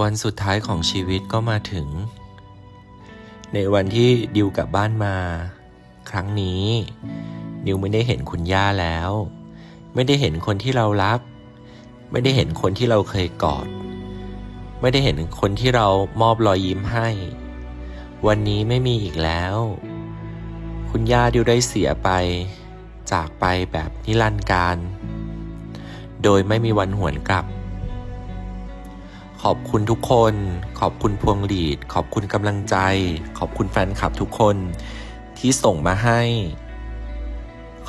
วันสุดท้ายของชีวิตก็มาถึง ในวันที่ดิวกลับบ้านมา ครั้งนี้ดิวไม่ได้เห็นคุณย่าแล้ว ไม่ได้เห็นคนที่เรารัก ไม่ได้เห็นคนที่เราเคยกอด ไม่ได้เห็นคนที่เรามอบรอยยิ้มให้ วันนี้ไม่มีอีกแล้ว คุณย่าดิวได้เสียไป จากไปแบบนิรันดร์การ โดยไม่มีวันหวนกลับ ขอบคุณทุกคน ขอบคุณพวงหลีด ขอบคุณกำลังใจ ขอบคุณแฟนคลับทุกคนที่ส่งมาให้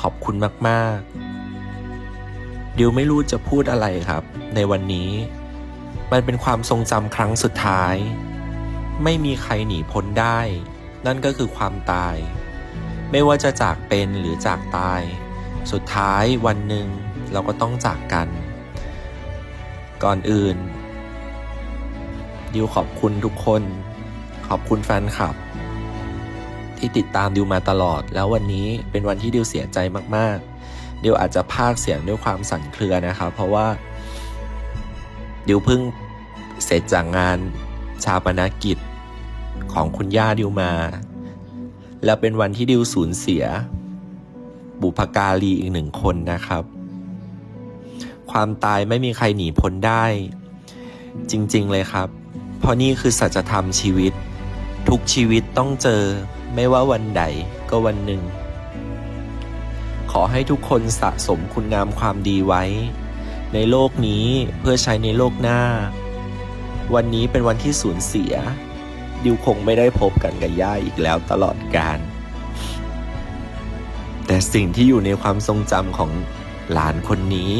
ขอบคุณมาก ๆ ดิวไม่รู้จะพูดอะไรครับ ในวันนี้ มันเป็นความทรงจำครั้งสุดท้าย ไม่มีใครหนีพ้นได้ นั่นก็คือความตาย ไม่ว่าจะจากเป็นหรือจากตาย สุดท้ายวันหนึ่งเราก็ต้องจากกัน ก่อนอื่น ดิวขอบคุณทุกคน ขอบคุณแฟนคลับ ที่ติดตามดิวมาตลอด แล้ววันนี้เป็นวันที่ดิวเสียใจมากๆดิวอาจจะพากเสียงด้วยความสั่นเครือนะครับ เพราะว่าดิวเพิ่งเสร็จจากงานชาปนกิจของคุณย่าดิวมา แล้วเป็นวันที่ดิวสูญเสีย บุพการีอีกหนึ่งคนนะครับ ความตายไม่มีใครหนีพ้นได้ จริง ๆ เลยครับ เพราะนี่คือสัจธรรมชีวิต ทุกชีวิตต้องเจอ ไม่ว่าวันใดก็วันหนึ่ง ขอให้ทุกคนสะสมคุณงามความดีไว้ ในโลกนี้เพื่อใช้ในโลกหน้า วันนี้เป็นวันที่สูญเสีย ดิวคงไม่ได้พบกันกับย่าอีกแล้วตลอดกาลแต่สิ่งที่อยู่ในความทรงจำของหลานคนนี้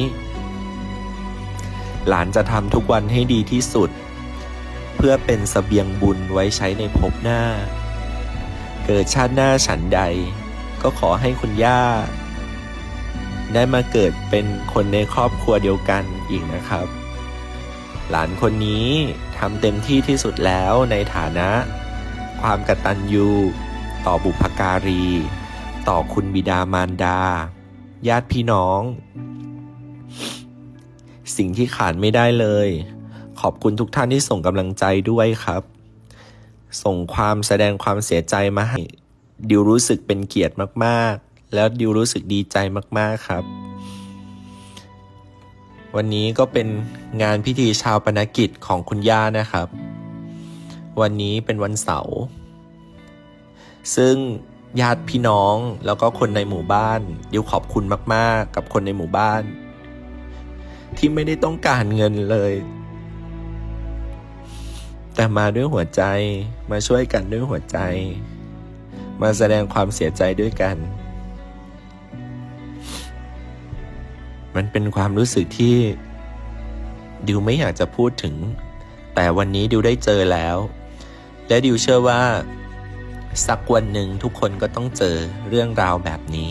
หลานจะทำทุกวันให้ดีที่สุด พื่อเป็นสเสบียงบุญไว้ใช้ในภพหน้า เกิดชาติหน้าฉันใด ก็ขอให้คุณย่า ได้มาเกิดเป็นคนในครอบครัวเดียวกันอีกนะครับ หลานคนนี้ทำเต็มที่ที่สุดแล้วในฐานะ ความกตัญญูต่อบุพการี ต่อคุณบิดามารดา ญาติพี่น้อง สิ่งที่ขาดไม่ได้เลย ขอบคุณทุกท่านที่ส่งกำลังใจด้วยครับ ส่งความแสดงความเสียใจมาให้ดิวรู้สึกเป็นเกียรติมากๆ แล้วดิวรู้สึกดีใจมากๆครับ วันนี้ก็เป็นงานพิธีชาวปนกิจของคุณย่านะครับ วันนี้เป็นวันเสาร์ซึ่งญาติพี่น้องแล้วก็คนในหมู่บ้านดิวขอบคุณมาก ๆ กับคนในหมู่บ้าน ที่ไม่ได้ต้องการเงินเลย แต่มาด้วยหัวใจ มาช่วยกันด้วยหัวใจ มาแสดงความเสียใจด้วยกัน มันเป็นความรู้สึกที่ ดิวไม่อยากจะพูดถึง แต่วันนี้ดิวได้เจอแล้ว และดิวเชื่อว่า สักวันหนึ่งทุกคนก็ต้องเจอเรื่องราวแบบนี้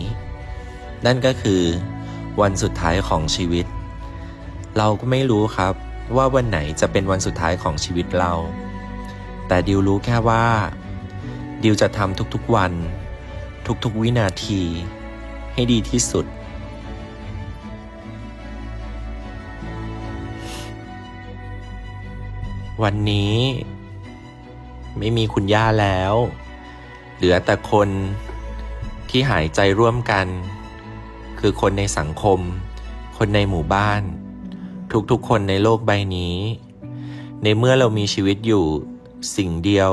นั่นก็คือ วันสุดท้ายของชีวิต เราก็ไม่รู้ครับ ว่าวันไหนจะเป็นวันสุดท้ายของชีวิตเรา แต่ดิวรู้แค่ว่า ดิวจะทำทุกๆวัน ทุกๆวินาที ให้ดีที่สุด วันนี้ ไม่มีคุณย่าแล้ว เหลือแต่คนที่หายใจร่วมกัน คือคนในสังคม คนในหมู่บ้าน ทุกๆ คนในโลกใบนี้ ในเมื่อเรามีชีวิตอยู่สิ่งเดียว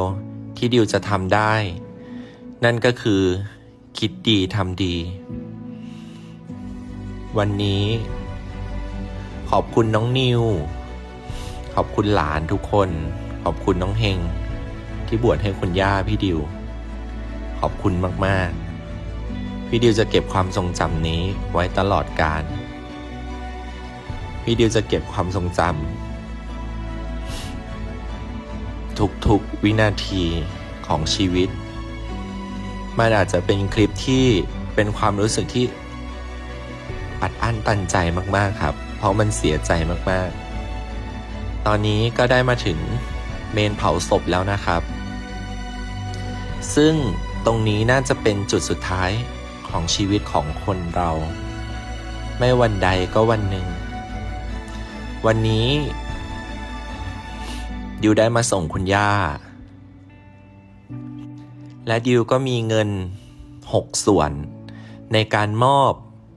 ที่ดิวจะทำได้ นั่นก็คือคิดดีทำดี วันนี้ ขอบคุณน้องนิว ขอบคุณหลานทุกคน ขอบคุณน้องเฮง ที่บวชให้คุณย่าพี่ดิว ขอบคุณมาก ๆ พี่ดิวจะเก็บความทรงจำนี้ไว้ตลอดกาล พี่ดิวจะเก็บความทรงจำทุกๆวินาทีของชีวิต มันอาจจะเป็นคลิปที่เป็นความรู้สึกที่อัดอั้นตันใจมากๆครับ เพราะมันเสียใจมากๆ ตอนนี้ก็ได้มาถึงเมนเผาศพแล้วนะครับ ซึ่งตรงนี้น่าจะเป็นจุดสุดท้ายของชีวิตของคนเรา ไม่วันใดก็วันหนึ่ง วันนี้ ดิวได้มาส่งคุณย่า และดิวก็มีเงินหกส่วน ในการมอบ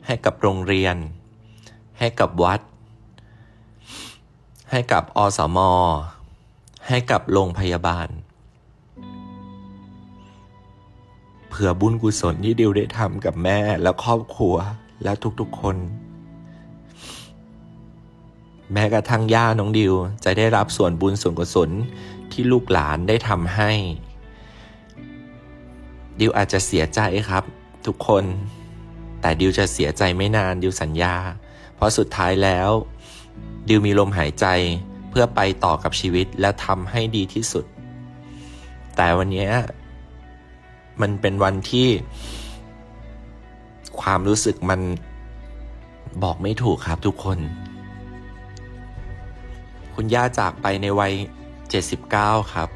ให้กับโรงเรียน ให้กับวัด ให้กับอสมให้กับโรงพยาบาล เผื่อบุญกุศลที่ดิวได้ทำกับแม่และครอบครัวและทุกๆคน แม้กระทั่งย่าน้องดิวจะได้รับส่วนบุญส่วนกุศลที่ลูกหลานได้ทำให้ ดิวอาจจะเสียใจครับ ทุกคน แต่ดิวจะเสียใจไม่นานดิวสัญญา เพราะสุดท้ายแล้ว ดิวมีลมหายใจเพื่อไปต่อกับชีวิตและทำให้ดีที่สุด แต่วันนี้มันเป็นวันที่ ความรู้สึกมันบอกไม่ถูกครับทุกคน คุณย่าจากไปในวัย 79 ครับ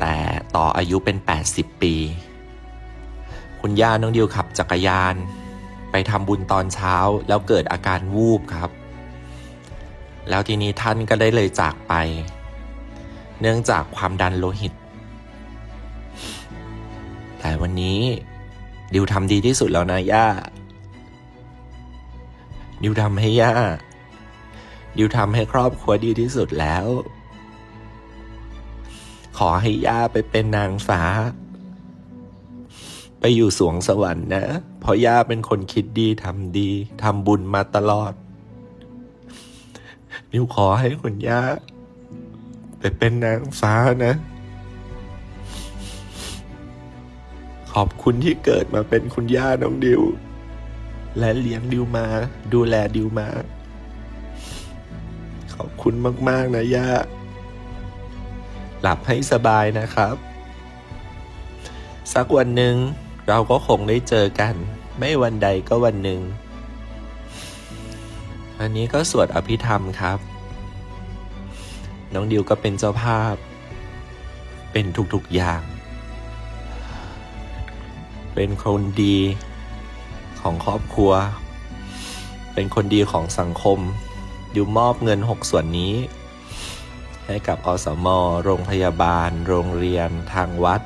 แต่ต่ออายุเป็น 80 ปี คุณย่าน้องดิวขับจักรยาน ไปทำบุญตอนเช้าแล้วเกิดอาการวูบครับ แล้วทีนี้ท่านก็ได้เลยจากไป เนื่องจากความดันโลหิต แต่วันนี้ดิวทำดีที่สุดแล้วนะย่าดิวทำให้ย่า ดิวทำให้ครอบครัวดีที่สุดแล้ว ขอให้ย่าไปเป็นนางฟ้า ไปอยู่สวงสวรรค์นะ เพราะย่าเป็นคนคิดดีทำดีทำบุญมาตลอดดิวขอให้คุณย่า ไปเป็นนางฟ้านะ ขอบคุณที่เกิดมาเป็นคุณย่าน้องดิว และเลี้ยงดิวมา ดูแลดิวมา ขอบคุณมาก ๆ นะย่า หลับให้สบายนะครับ สักวันหนึ่งเราก็คงได้เจอกัน ไม่วันใดก็วันหนึ่ง อันนี้ก็สวดอภิธรรมครับ น้องดิวก็เป็นเจ้าภาพ เป็นทุก ๆ อย่าง เป็นคนดีของครอบครัว เป็นคนดีของสังคม ดิวมอบเงินหกส่วนนี้ ให้กับอสม โรงพยาบาล โรงเรียน ทางวัด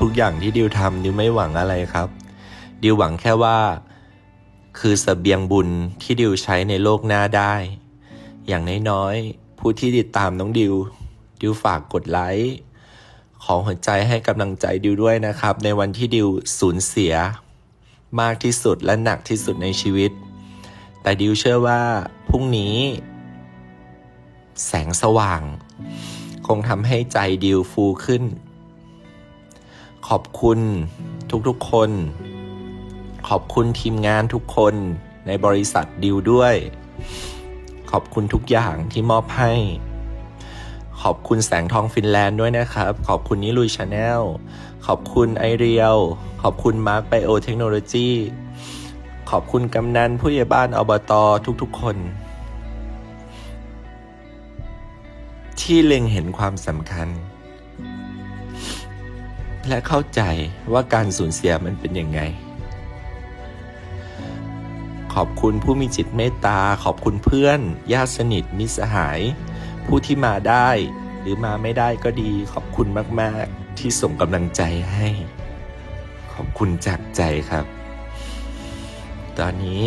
ทุกๆอย่างที่ดิวทำดิวไม่หวังอะไรครับ ดิวหวังแค่ว่า คือสเสบียงบุญที่ดิวใช้ในโลกหน้าได้ อย่างน้อยๆ ผู้ที่ติดตามน้องดิว ดิวฝากกดไลค์ ขอหัวใจให้กำลังใจดิวด้วยนะครับ ในวันที่ดิวสูญเสีย มากที่สุดและหนักที่สุดในชีวิต แต่ดิวเชื่อว่าพรุ่งนี้ แสงสว่าง คงทำให้ใจดิวฟูขึ้น ขอบคุณทุกๆคน ขอบคุณทีมงานทุกคนในบริษัทดิวด้วย ขอบคุณทุกอย่างที่มอบให้ ขอบคุณแสงทองฟินแลนด์ด้วยนะครับ ขอบคุณนิลุยชาแนลขอบคุณไอเรียลขอบคุณมาร์คไบโอเทคโนโลยี อบคุณกำนันผู้ใหญ่บ้านอบตทุกๆคน ที่เล็งเห็นความสำคัญ และเข้าใจว่าการสูญเสียมันเป็นยังไง ขอบคุณผู้มีจิตเมตตา ขอบคุณเพื่อนญาติสนิทมิสหาย ผู้ที่มาได้หรือมาไม่ได้ก็ดี ขอบคุณมาก ๆ ที่ส่งกำลังใจให้ ขอบคุณจากใจครับ ตอนนี้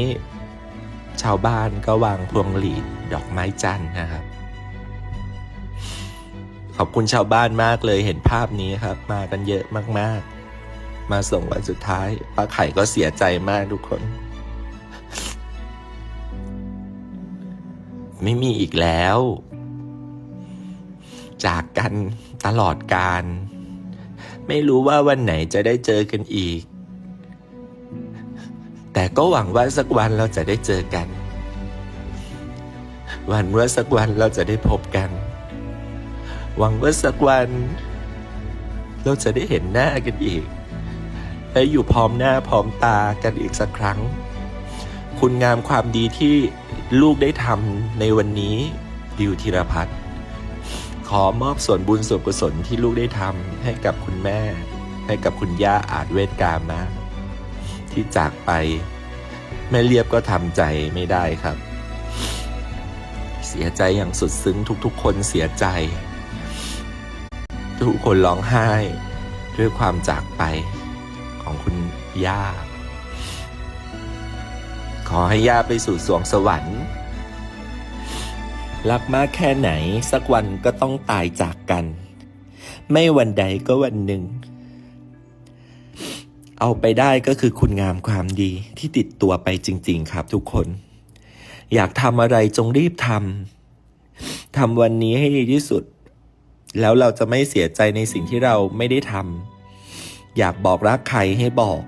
ชาวบ้านก็วางพวงหลีดดอกไม้จันทร์นะครับ ขอบคุณชาวบ้านมากเลยเห็นภาพนี้ครับ มากันเยอะมากๆ มาส่งวันสุดท้ายป้าไข่ก็เสียใจมากทุกคน ไม่มีอีกแล้ว จากกันตลอดการ ไม่รู้ว่าวันไหนจะได้เจอกันอีก แต่ก็หวังว่าสักวันเราจะได้เจอกัน หวังว่าสักวันเราจะได้พบกัน หวังว่าสักวัน เราจะได้เห็นหน้ากันอีกและอยู่พร้อมหน้าพร้อมตากันอีกสักครั้ง คุณงามความดีที่ลูกได้ทำในวันนี้ ดิวธีรพัฒน์ขอมอบส่วนบุญส่วนกุศลที่ลูกได้ทำให้กับคุณแม่ ให้กับคุณย่าอาจเวทกามา ที่จากไป แม่เรียบก็ทำใจไม่ได้ครับ เสียใจอย่างสุดซึ้งทุกๆ คนเสียใจ ทุกคนร้องไห้ด้วยความจากไปของคุณย่า ขอให้ย่าไปสู่สวงสวรรค์รักมากแค่ไหนสักวันก็ต้องตายจากกัน ไม่วันใดก็วันหนึ่ง เอาไปได้ก็คือคุณงามความดีที่ติดตัวไปจริง ๆ ครับทุกคน อยากทำอะไรจงรีบทำทำวันนี้ให้ดีที่สุด แล้วเราจะไม่เสียใจในสิ่งที่เราไม่ได้ทำอยากบอกรักใครให้บอก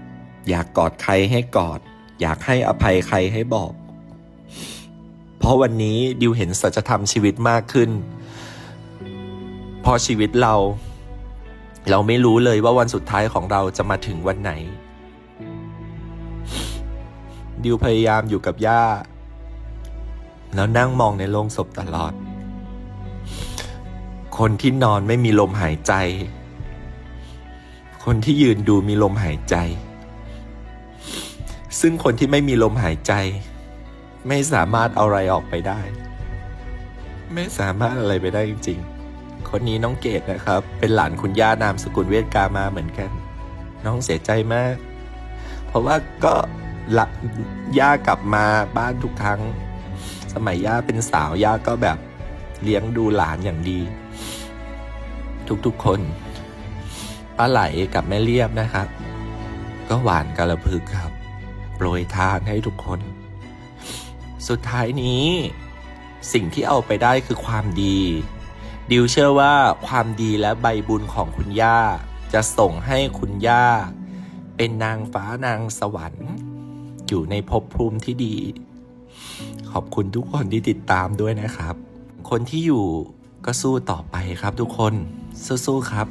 อยากกอดใครให้กอด อยากให้อภัยใครให้บอก เพราะวันนี้ดิวเห็นสัจธรรมชีวิตมากขึ้น เพราะชีวิตเรา เราไม่รู้เลยว่าวันสุดท้ายของเราจะมาถึงวันไหน ดิวพยายามอยู่กับย่า แล้วนั่งมองในโลงศพตลอด คนที่นอนไม่มีลมหายใจ คนที่ยืนดูมีลมหายใจ ซึ่งคนที่ไม่มีลมหายใจ ไม่สามารถเอาอะไรออกไปได้ ไม่สามารถอะไรไปได้จริง ๆ คนนี้น้องเกดนะครับ เป็นหลานคุณย่านามสกุลเวทกามาเหมือนกัน น้องเสียใจมาก เพราะว่าก็ละย่ากลับมาบ้านทุกครั้ง สมัยย่าเป็นสาวย่าก็แบบเลี้ยงดูหลานอย่างดี ทุกๆคนป้าไหลกับแม่เรียบนะครับ ก็หวานกระพึกครับโปรยทานให้ทุกคน สุดท้ายนี้ สิ่งที่เอาไปได้คือความดี ดิวเชื่อว่าความดีและใบบุญของคุณย่า จะส่งให้คุณย่า เป็นนางฟ้านางสวรรค์ อยู่ในภพภูมิที่ดี ขอบคุณทุกคนที่ติดตามด้วยนะครับ คนที่อยู่ก็สู้ต่อไปครับทุกคนสู้ๆครับ